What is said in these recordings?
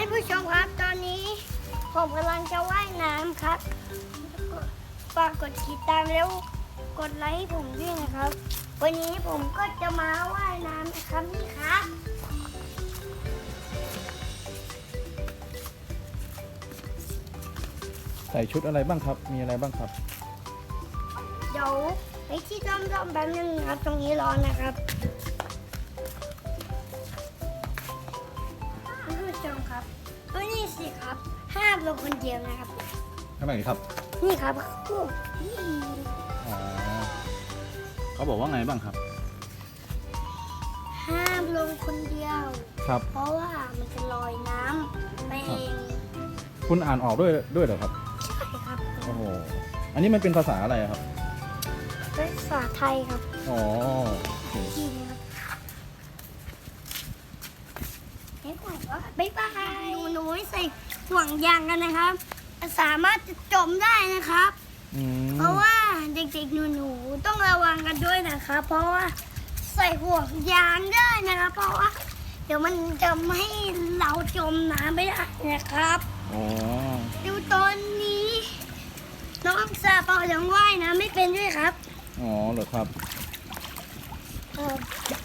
านผู้ชมครับตอนนี้ ผมกำลังจะว่ายน้ำครับฝากกดติดตามแล้วกดไลค์ให้ผมด้วยนะครับ วันนี้ผมก็จะมาว่ายน้ำนะครับนี่ครับใส่ชุดอะไรบ้างครับ มีอะไรบ้างครับ เดี๋ยวไปที่ร่มๆแป๊บนึงนะครับ ตรงนี้ร้อนนะครับ สิครับ ห้ามลงคนเดียวนะครับ ทำไมครับ นี่ครับคู่นี่อ๋อ เขาบอกว่าไงบ้างครับ ห้ามลงคนเดียว ครับ เพราะว่ามันจะลอยน้ำไปเองคุณอ่านออกด้วยด้วยเหรอครับ ใช่ครับโอ้โห อันนี้มันเป็นภาษาอะไรครับ ภาษาไทยครับอ๋อโอเคที่นี่ครับเฮ้ยผมว่า บ๊ายบายหนูหนูไม่ใส่ห่วงยางกันนะครับ สามารถจะจมได้นะครับ อืมเพราะว่าเด็กๆหนูๆต้องระวังกันด้วยนะครับ เพราะว่าใส่ห่วงยางได้นะครับ เพราะว่า เดี๋ยวมันจะไม่ให้เราจมน้ำไม่ได้นะครับ อ๋อดูตอนนี้ น้องซาเปายังว่ายน้ำไม่เป็นด้วยครับอ๋อเหรอครับเออ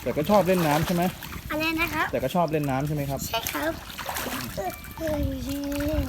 แต่ก็ชอบเล่นน้ำใช่ไหม อะไรนะครับ แต่ก็ชอบเล่นน้ำใช่ไหมครับ ใช่ครับเออเออ